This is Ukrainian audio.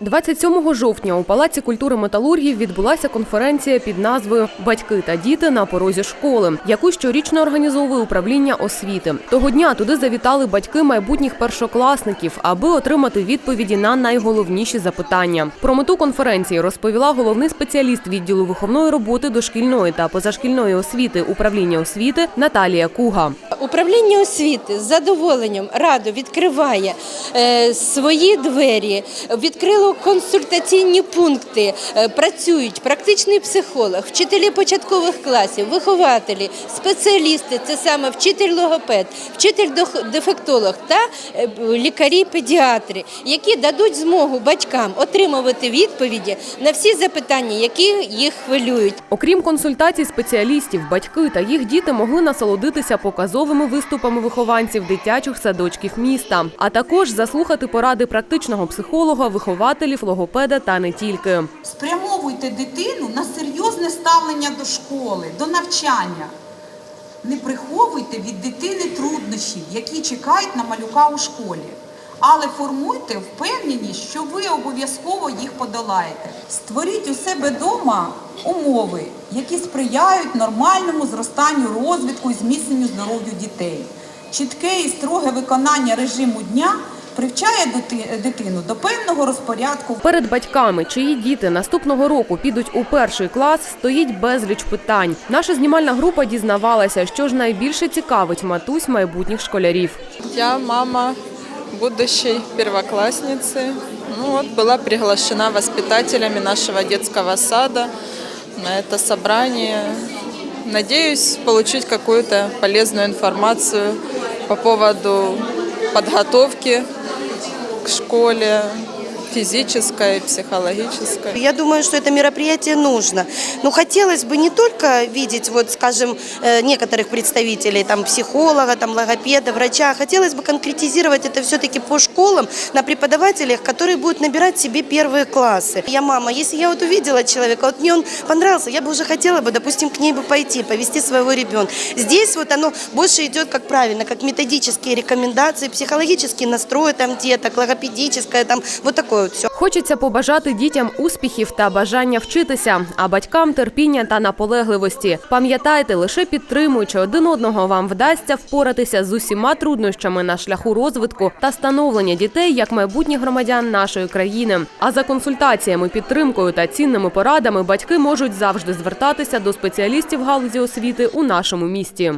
27 жовтня у Палаці культури металургів відбулася конференція під назвою Батьки та діти на порозі школи, яку щорічно організовує управління освіти. Того дня туди завітали батьки майбутніх першокласників, аби отримати відповіді на найголовніші запитання. Про мету конференції розповіла головний спеціаліст відділу виховної роботи дошкільної та позашкільної освіти управління освіти Наталія Куга. Управління освіти з задоволенням радо відкриває е, свої двері, відкрило консультаційні пункти, е, працюють практичний психолог, вчителі початкових класів, вихователі, спеціалісти, це саме вчитель-логопед, вчитель-дефектолог та е, лікарі-педіатри, які дадуть змогу батькам отримувати відповіді на всі запитання, які їх хвилюють. Окрім консультацій спеціалістів, батьки та їх діти могли насолодитися показовими виступами вихованців дитячих садочків міста, а також заслухати поради практичного психолога, вихователів, логопеда та не тільки. Спрямовуйте дитину на серйозне ставлення до школи, до навчання. Не приховуйте від дитини труднощів, які чекають на малюка у школі. Але формуйте впевненість, що ви обов'язково їх подолаєте. Створіть у себе вдома умови, які сприяють нормальному зростанню розвитку і зміцненню здоров'я дітей. Чітке і строге виконання режиму дня привчає дити- дитину до певного розпорядку Перед батьками, чиї діти наступного року підуть у перший клас, стоїть безліч питань. Наша знімальна група дізнавалася, що ж найбільше цікавить матусь майбутніх школярів. Я мама будущей первоклассницы. Ну вот, была приглашена воспитателями нашего детского сада на это собрание. Надеюсь получить какую-то полезную информацию по поводу подготовки к школе, физической, психологической. Я думаю, что это мероприятие нужно. Но хотелось бы не только видеть, вот, скажем, э, некоторых представителей, там, психолога, там, логопеда, врача, а хотелось бы конкретизировать это все-таки по школам на преподавателях, которые будут набирать себе первые классы. Я мама, если я вот увидела человека, вот мне он понравился, я бы уже хотела бы, допустим, к ней бы пойти, повести своего ребенка. Здесь вот оно больше идет, как правильно, как методические рекомендации, психологический настрой там деток, логопедическое, там, вот такое вот. Хочеться побажати дітям успіхів та бажання вчитися, а батькам терпіння та наполегливості. Пам'ятайте, лише підтримуючи один одного, вам вдасться впоратися з усіма труднощами на шляху розвитку та становлення дітей як майбутніх громадян нашої країни. А за консультаціями, підтримкою та цінними порадами батьки можуть завжди звертатися до спеціалістів галузі освіти у нашому місті.